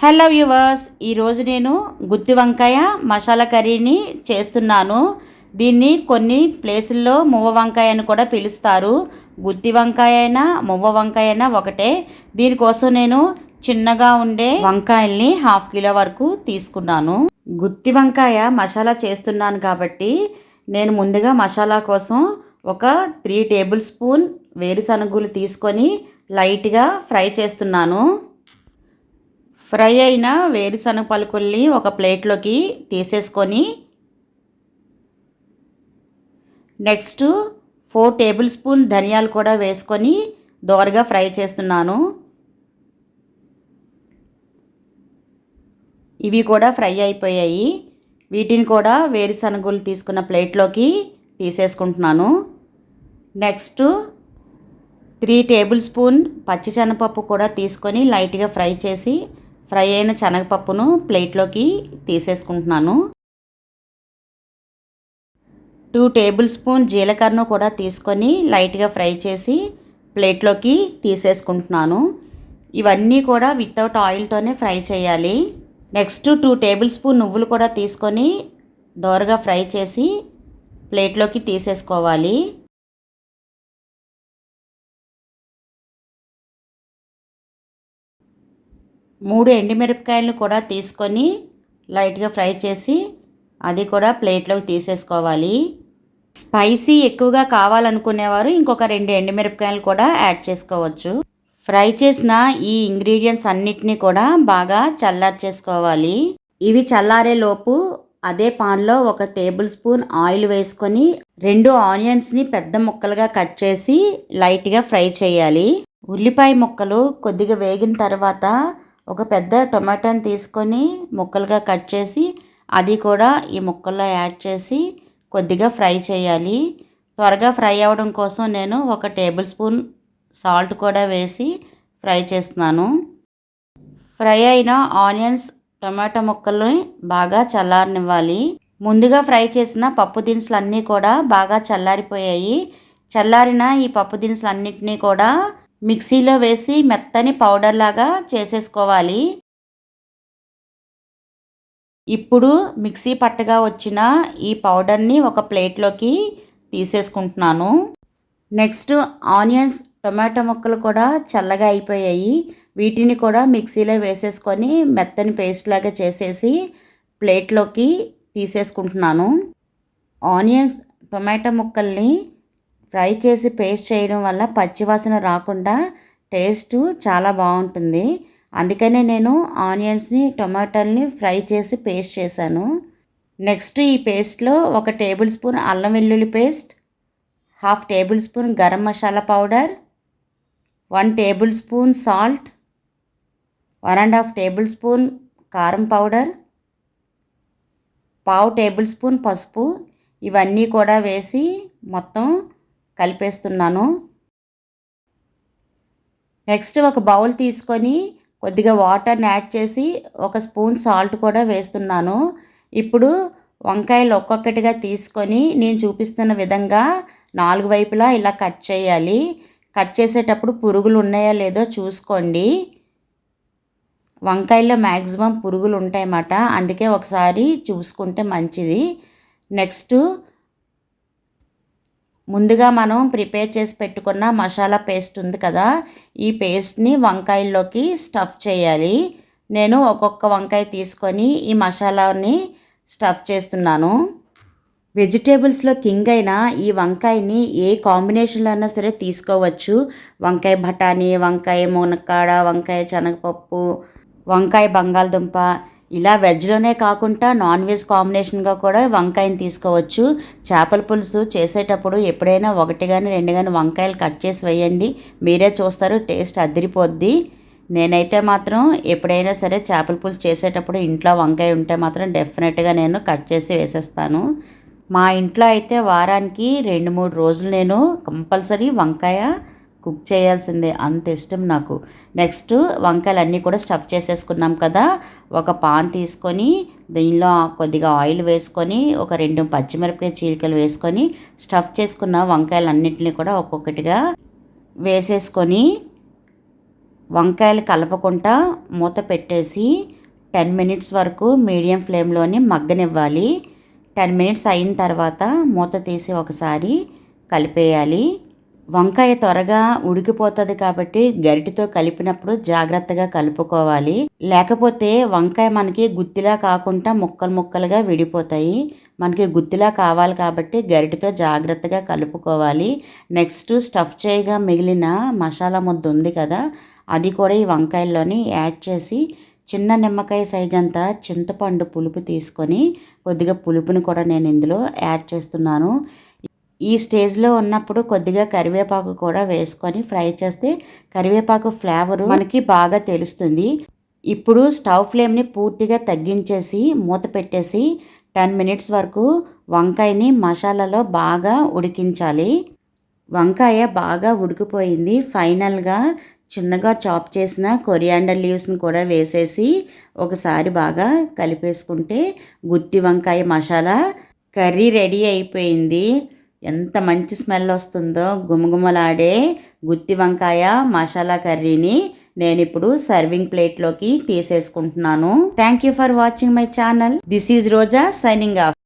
Hello viewers ఈరోజు నేను గుత్తి వంకాయ మసాలా కర్రీని చేస్తున్నాను. దీన్ని కొన్ని ప్లేసుల్లో మువ్వ వంకాయ అని కూడా పిలుస్తారు. గుత్తి వంకాయ అయినా మువ్వ వంకాయ అయినా ఒకటే. దీనికోసం నేను చిన్నగా ఉండే వంకాయల్ని హాఫ్ కిలో వరకు తీసుకున్నాను. గుత్తి వంకాయ మసాలా చేస్తున్నాను కాబట్టి నేను ముందుగా మసాలా కోసం ఒక త్రీ టేబుల్ స్పూన్ వేరుశనగులు తీసుకొని లైట్గా ఫ్రై చేస్తున్నాను. ఫ్రై అయిన వేరుశనగ పలుకుల్ని ఒక ప్లేట్లోకి తీసేసుకొని నెక్స్ట్ ఫోర్ టేబుల్ స్పూన్ ధనియాలు కూడా వేసుకొని దోరగా ఫ్రై చేస్తున్నాను. ఇవి కూడా ఫ్రై అయిపోయాయి. వీటిని కూడా వేరుశనగలు తీసుకున్న ప్లేట్లోకి తీసేసుకుంటున్నాను. నెక్స్ట్ త్రీ టేబుల్ స్పూన్ పచ్చిశనగపప్పు కూడా తీసుకొని లైట్గా ఫ్రై చేసి ఫ్రై అయిన శనగపప్పును ప్లేట్లోకి తీసేసుకుంటున్నాను. టూ టేబుల్ స్పూన్ జీలకర్రను కూడా తీసుకొని లైట్గా ఫ్రై చేసి ప్లేట్లోకి తీసేసుకుంటున్నాను. ఇవన్నీ కూడా వితౌట్ ఆయిల్తోనే ఫ్రై చేయాలి. నెక్స్ట్ టూ టేబుల్ స్పూన్ నువ్వులు కూడా తీసుకొని దోరగా ఫ్రై చేసి ప్లేట్లోకి తీసేసుకోవాలి. మూడు ఎండుమిరపకాయలను కూడా తీసుకొని లైట్గా ఫ్రై చేసి అది కూడా ప్లేట్లోకి తీసేసుకోవాలి. స్పైసీ ఎక్కువగా కావాలనుకునేవారు ఇంకొక రెండు ఎండుమిరపకాయలు కూడా యాడ్ చేసుకోవచ్చు. ఫ్రై చేసిన ఈ ఇంగ్రీడియంట్స్ అన్నిటినీ కూడా బాగా చల్లార్చేసుకోవాలి. ఇవి చల్లారే లోపు అదే పాన్లో ఒక టేబుల్ స్పూన్ ఆయిల్ వేసుకొని రెండు ఆనియన్స్ని పెద్ద ముక్కలుగా కట్ చేసి లైట్గా ఫ్రై చేయాలి. ఉల్లిపాయ ముక్కలు కొద్దిగా వేగిన తర్వాత ఒక పెద్ద టొమాటోని తీసుకొని ముక్కలుగా కట్ చేసి అది కూడా ఈ ముక్కల్లో యాడ్ చేసి కొద్దిగా ఫ్రై చేయాలి. త్వరగా ఫ్రై అవ్వడం కోసం నేను ఒక టేబుల్ స్పూన్ సాల్ట్ కూడా వేసి ఫ్రై చేస్తున్నాను. ఫ్రై అయిన ఆనియన్స్ టొమాటో ముక్కల్ని బాగా చల్లారనివ్వాలి. ముందుగా ఫ్రై చేసిన పప్పు దినుసులు అన్నీ కూడా బాగా చల్లారిపోయాయి. చల్లారిన ఈ పప్పు దినుసులు అన్నిటినీ కూడా మిక్సీలో వేసి మెత్తని పౌడర్ లాగా చేసేసుకోవాలి. ఇప్పుడు మిక్సీ పట్టగా వచ్చిన ఈ పౌడర్ని ఒక ప్లేట్లోకి తీసేసుకుంటున్నాను. నెక్స్ట్ ఆనియన్స్ టొమాటో ముక్కలు కూడా చల్లగా అయిపోయాయి. వీటిని కూడా మిక్సీలో వేసేసుకొని మెత్తని పేస్ట్ లాగా చేసేసి ప్లేట్లోకి తీసేసుకుంటున్నాను. ఆనియన్స్ టొమాటో ముక్కల్ని ఫ్రై చేసి పేస్ట్ చేయడం వల్ల పచ్చివాసన రాకుండా టేస్ట్ చాలా బాగుంటుంది. అందుకనే నేను ఆనియన్స్ని టొమాటోల్ని ఫ్రై చేసి పేస్ట్ చేశాను. నెక్స్ట్ ఈ పేస్ట్లో ఒక టేబుల్ స్పూన్ అల్లం వెల్లుల్లి paste half table spoon garam masala powder one table spoon salt one and half table spoon కారం పౌడర్ పావు టేబుల్ స్పూన్ పసుపు. ఇవన్నీ కూడా వేసి మొత్తం కలిపేస్తున్నాను. నెక్స్ట్ ఒక బౌల్ తీసుకొని కొద్దిగా వాటర్ని యాడ్ చేసి ఒక స్పూన్ సాల్ట్ కూడా వేస్తున్నాను. ఇప్పుడు వంకాయలు ఒక్కొక్కటిగా తీసుకొని నేను చూపిస్తున్న విధంగా నాలుగు వైపులా ఇలా కట్ చేయాలి. కట్ చేసేటప్పుడు పురుగులు ఉన్నాయో లేదో చూసుకోండి. వంకాయల్లో మ్యాక్సిమం పురుగులు ఉంటాయన్నమాట. అందుకే ఒకసారి చూసుకుంటే మంచిది. నెక్స్ట్ ముందుగా మనం ప్రిపేర్ చేసి పెట్టుకున్న మసాలా పేస్ట్ ఉంది కదా ఈ పేస్ట్ని వంకాయల్లోకి స్టఫ్ చేయాలి. నేను ఒక్కొక్క వంకాయ తీసుకొని ఈ మసాలాని స్టఫ్ చేస్తున్నాను. వెజిటేబుల్స్లో కింగ్ అయిన ఈ వంకాయని ఏ కాంబినేషన్లో అయినా సరే తీసుకోవచ్చు. వంకాయ బఠానీ వంకాయ మునక్కాడ వంకాయ శనగపప్పు వంకాయ బంగాళదుంప ఇలా వెజ్లోనే కాకుండా నాన్ వెజ్ కాంబినేషన్గా కూడా వంకాయని తీసుకోవచ్చు. చేపల పులుసు చేసేటప్పుడు ఎప్పుడైనా ఒకటి కానీ రెండు కానీ వంకాయలు కట్ చేసి వేయండి. మీరే చూస్తారు టేస్ట్ అదిరిపోద్ది. నేనైతే మాత్రం ఎప్పుడైనా సరే చేపల పులుసు చేసేటప్పుడు ఇంట్లో వంకాయ ఉంటే మాత్రం డెఫినెట్గా నేను కట్ చేసి వేసేస్తాను. మా ఇంట్లో అయితే వారానికి రెండు మూడు రోజులు నేను కంపల్సరీ వంకాయ కుక్ చేయాల్సిందే అంత ఇష్టం నాకు. నెక్స్ట్ వంకాయలు అన్నీ కూడా స్టఫ్ చేసేసుకున్నాం కదా. ఒక పాన్ తీసుకొని దీనిలో కొద్దిగా ఆయిల్ వేసుకొని ఒక రెండు పచ్చిమిరపకాయ చీలికలు వేసుకొని స్టఫ్ చేసుకున్న వంకాయలు అన్నింటినీ కూడా ఒక్కొక్కటిగా వేసేసుకొని వంకాయలు కలపకుండా మూత పెట్టేసి టెన్ మినిట్స్ వరకు మీడియం ఫ్లేమ్లోని మగ్గనివ్వాలి. టెన్ మినిట్స్ అయిన తర్వాత మూత తీసి ఒకసారి కలిపేయాలి. వంకాయ త్వరగా ఉడికిపోతుంది కాబట్టి గరిటితో కలిపినప్పుడు జాగ్రత్తగా కలుపుకోవాలి. లేకపోతే వంకాయ మనకి గుత్తిలా కాకుండా ముక్కలు ముక్కలుగా విడిపోతాయి. మనకి గుత్తిలా కావాలి కాబట్టి గరిటితో జాగ్రత్తగా కలుపుకోవాలి. నెక్స్ట్ స్టఫ్ చేయగా మిగిలిన మసాలా ముద్ద ఉంది కదా అది కూడా ఈ వంకాయల్లోని యాడ్ చేసి చిన్న నిమ్మకాయ సైజ్ అంతా చింతపండు పులుపు తీసుకొని కొద్దిగా పులుపుని కూడా నేను ఇందులో యాడ్ చేస్తున్నాను. ఈ స్టేజ్లో ఉన్నప్పుడు కొద్దిగా కరివేపాకు కూడా వేసుకొని ఫ్రై చేస్తే కరివేపాకు ఫ్లేవరు మనకి బాగా తెలుస్తుంది. ఇప్పుడు స్టవ్ ఫ్లేమ్ని పూర్తిగా తగ్గించేసి మూత పెట్టేసి టెన్ మినిట్స్ వరకు వంకాయని మసాలాలో బాగా ఉడికించాలి. వంకాయ బాగా ఉడికిపోయింది. ఫైనల్గా చిన్నగా చాప్ చేసిన కొరియాండర్ లీవ్స్ని కూడా వేసేసి ఒకసారి బాగా కలిపేసుకుంటే గుత్తి వంకాయ మసాలా కర్రీ రెడీ అయిపోయింది. ఎంత మంచి స్మెల్ వస్తుందో గుమగుమలాడే గుత్తి వంకాయ మసాలా కర్రీని నేను ఇప్పుడు సర్వింగ్ ప్లేట్లోకి తీసేసుకుంటున్నాను. Thank you for watching my channel this is Roja signing off